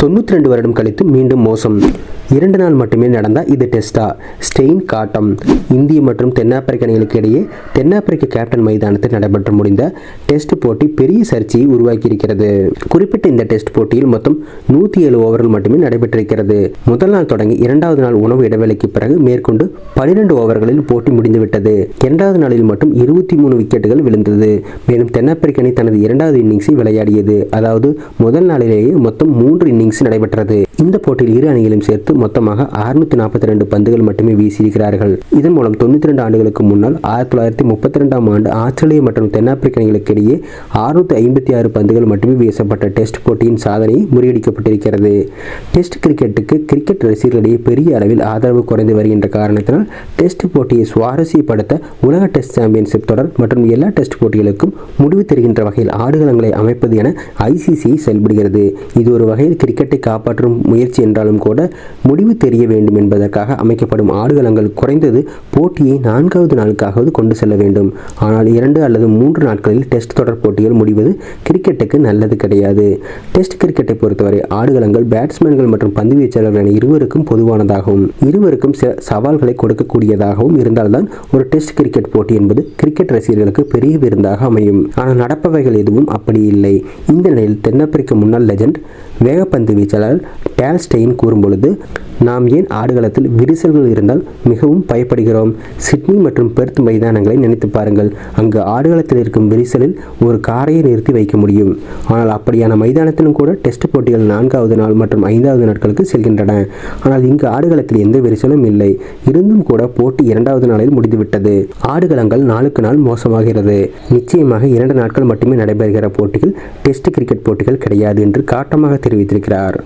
தொண்ணூற்றி ரெண்டு வருடம் கழித்து மீண்டும் மோசம். இரண்டு நாள் மட்டுமே நடந்த இது டெஸ்டா. ஸ்டெயின் காட்டம். இந்திய மற்றும் தென்னாப்பிரிக்க அணிகளுக்கு இடையே தென்னாப்பிரிக்க கேப்டன் மைதானத்தில் நடைபெற்று முடிந்த டெஸ்ட் போட்டி பெரிய சர்ச்சையை உருவாக்கியிருக்கிறது. குறிப்பிட்ட இந்த டெஸ்ட் போட்டியில் மொத்தம் நூற்றி ஏழு ஓவர்கள் மட்டுமே நடைபெற்றிருக்கிறது. முதல் நாள் தொடங்கி இரண்டாவது நாள் உணவு இடைவேளைக்கு பிறகு மேற்கொண்டு பனிரெண்டு ஓவர்களில் போட்டி முடிந்துவிட்டது. இரண்டாவது நாளில் மட்டும் இருபத்தி மூணு விக்கெட்டுகள் விழுந்தது. மேலும் தென்னாப்பிரிக்க அணி தனது இரண்டாவது இன்னிங்ஸை விளையாடியது. அதாவது முதல் நாளிலேயே மொத்தம் மூன்று இன்னிங்ஸ் நடைபெற்றது. இந்த போட்டியில் இரு அணிகளும் சேர்த்து மொத்தமாக அறுநூத்தி நாற்பத்தி ரெண்டு பந்துகள் மட்டுமே வீசியிருக்கிறார்கள். இதன் மூலம் தொண்ணூத்தி ரெண்டு ஆண்டுகளுக்கு முன்னால் ஆயிரத்தி தொள்ளாயிரத்தி முப்பத்தி ரெண்டாம் ஆண்டு ஆஸ்திரேலியா மற்றும் தென்னாப்பிரிக்க அணிகளுக்கு இடையே அறுநூத்தி ஐம்பத்தி ஆறு பந்துகள் மட்டுமே வீசப்பட்ட டெஸ்ட் போட்டியின் சாதனை முறியடிக்கப்பட்டிருக்கிறது. டெஸ்ட் கிரிக்கெட்டுக்கு கிரிக்கெட் ரசிகர்களிடையே பெரிய அளவில் ஆதரவு குறைந்து வருகின்ற காரணத்தினால் டெஸ்ட் போட்டியை சுவாரஸ்யப்படுத்த உலக டெஸ்ட் சாம்பியன்ஷிப் தொடர் மற்றும் எல்லா டெஸ்ட் போட்டிகளுக்கும் முடிவு தெரிகின்ற வகையில் ஆடுகளங்களை அமைப்பது என ஐசிசி செயல்படுகிறது. இது ஒரு வகையில் கிரிக்கெட்டை காப்பாற்றும் முயற்சி என்றாலும் கூட முடிவு தெரிய வேண்டும் என்பதற்காக அமைக்கப்படும் ஆடுகளங்கள் குறைந்தது போட்டியை நான்காவது நாளுக்காவது கொண்டு செல்ல வேண்டும். ஆனால் இரண்டு அல்லது மூன்று நாட்களில் டெஸ்ட் தொடர் போட்டிகள் முடிவது கிரிக்கெட்டுக்கு நல்லது கிடையாது. டெஸ்ட் கிரிக்கெட்டை பொறுத்தவரை ஆடுகளங்கள் பேட்ஸ்மேன்கள் மற்றும் பந்து வீச்சாளர்கள் என இருவருக்கும் பொதுவானதாகவும் இருவருக்கும் சில சவால்களை கொடுக்கக்கூடியதாகவும் இருந்தால்தான் ஒரு டெஸ்ட் கிரிக்கெட் போட்டி என்பது கிரிக்கெட் ரசிகர்களுக்கு பெரிய விருந்தாக அமையும். ஆனால் நடப்பவைகள் எதுவும் அப்படி இல்லை. இந்த நிலையில் தென்னாப்பிரிக்க முன்னாள் லெஜண்ட் வேகப்பந்து வீச்சாளர் டேல்ஸ்டெயின் கூறும்பொழுது நாம் ஏன் ஆடுகளத்தில் விரிசல்கள் இருந்தால் மிகவும் பயப்படுகிறோம்? சிட்னி மற்றும் பெர்த் மைதானங்களை நினைத்து பாருங்கள். அங்கு ஆடுகளத்தில் இருக்கும் விரிசலில் ஒரு காரையை நிறுத்தி வைக்க முடியும். ஆனால் அப்படியான மைதானத்திலும் கூட டெஸ்ட் போட்டிகள் நான்காவது நாள் மற்றும் ஐந்தாவது நாட்களுக்கு செல்கின்றன. ஆனால் இங்கு ஆடுகளத்தில் எந்த விரிசலும் இல்லை. இருந்தும் கூட போட்டி இரண்டாவது நாளில் முடிந்துவிட்டது. ஆடுகளங்கள் நாளுக்கு நாள் மோசமாகிறது. நிச்சயமாக இரண்டு நாட்கள் மட்டுமே நடைபெறுகிற போட்டிகள் டெஸ்ட் கிரிக்கெட் போட்டிகள் கிடையாது என்று காட்டமாக தெரிவித்திருக்கிறார்.